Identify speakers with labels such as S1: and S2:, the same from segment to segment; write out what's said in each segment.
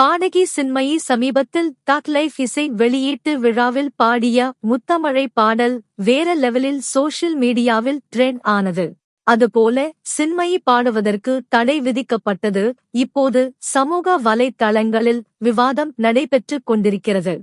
S1: பாடகி சின்மயி சமீபத்தில் தக் லைஃப் இசை வெளியீட்டு விழாவில் பாடிய முத்தமழை பாடல் வேற லெவலில் சோஷியல் மீடியாவில் ட்ரெண்ட் ஆனது. அதுபோல சின்மயி பாடுவதற்கு தடை விதிக்கப்பட்டது. இப்போது சமூக வலைத்தளங்களில் விவாதம் நடைபெற்றுக் கொண்டிருக்கிறது.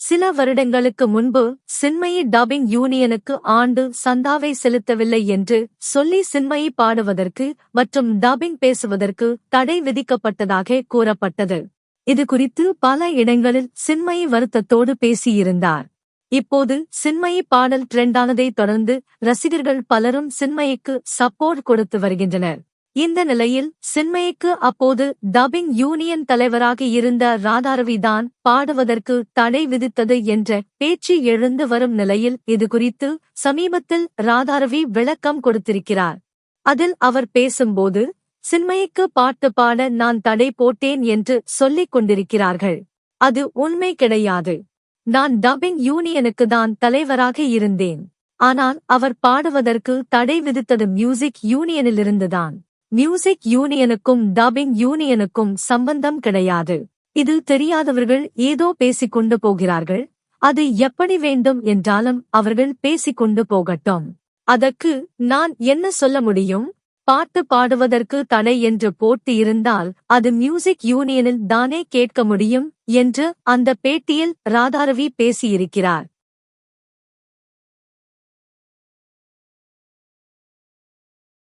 S1: சில வருடங்களுக்கு முன்பு சின்மயி டப்பிங் யூனியனுக்கு ஆண்டு சந்தாவை செலுத்தவில்லை என்று சொல்லி சின்மயி பாடுவதற்கு மற்றும் டப்பிங் பேசுவதற்கு தடை விதிக்கப்பட்டதாக கூறப்பட்டது. இது குறித்து பல இடங்களில் சின்மயி வருத்தத்தோடு பேசியிருந்தார். இப்போது சின்மயி பாடல் ட்ரெண்டானதை தொடர்ந்து ரசிகர்கள் பலரும் சின்மயிக்கு சப்போர்ட் கொடுத்து வருகின்றனர். இந்த நிலையில் சின்மயிக்கு அப்போது டபிங் யூனியன் தலைவராக இருந்த ராதாரவி தான் பாடுவதற்கு தடை விதித்தது என்ற பேச்சு எழுந்து வரும் நிலையில் இது குறித்து சமீபத்தில் ராதாரவி விளக்கம் கொடுத்திருக்கிறார். அதில் அவர் பேசும்போது சின்மயிக்கு பாட்டு பாட நான் தடை போட்டேன் என்று சொல்லிக் கொண்டிருக்கிறார்கள். அது உண்மை கிடையாது. நான் டப்பிங் யூனியனுக்கு தான் தலைவராக இருந்தேன். ஆனால் அவர் பாடுவதற்கு தடை விதித்தது மியூசிக் யூனியனிலிருந்துதான். மியூசிக் யூனியனுக்கும் டப்பிங் யூனியனுக்கும் சம்பந்தம் கிடையாது. இது தெரியாதவர்கள் ஏதோ பேசிக்கொண்டு போகிறார்கள். அது எப்படி வேண்டும் என்றாலும் அவர்கள் பேசிக்கொண்டு போகட்டும். அதற்கு நான் என்ன சொல்ல முடியும்? பாட்டு பாடுவதற்கு தடை என்று போட்டு இருந்தால் அது மியூசிக் யூனியனில் தானே கேட்க முடியும் என்று அந்த பேட்டியில் ராதாரவி பேசியிருக்கிறார்.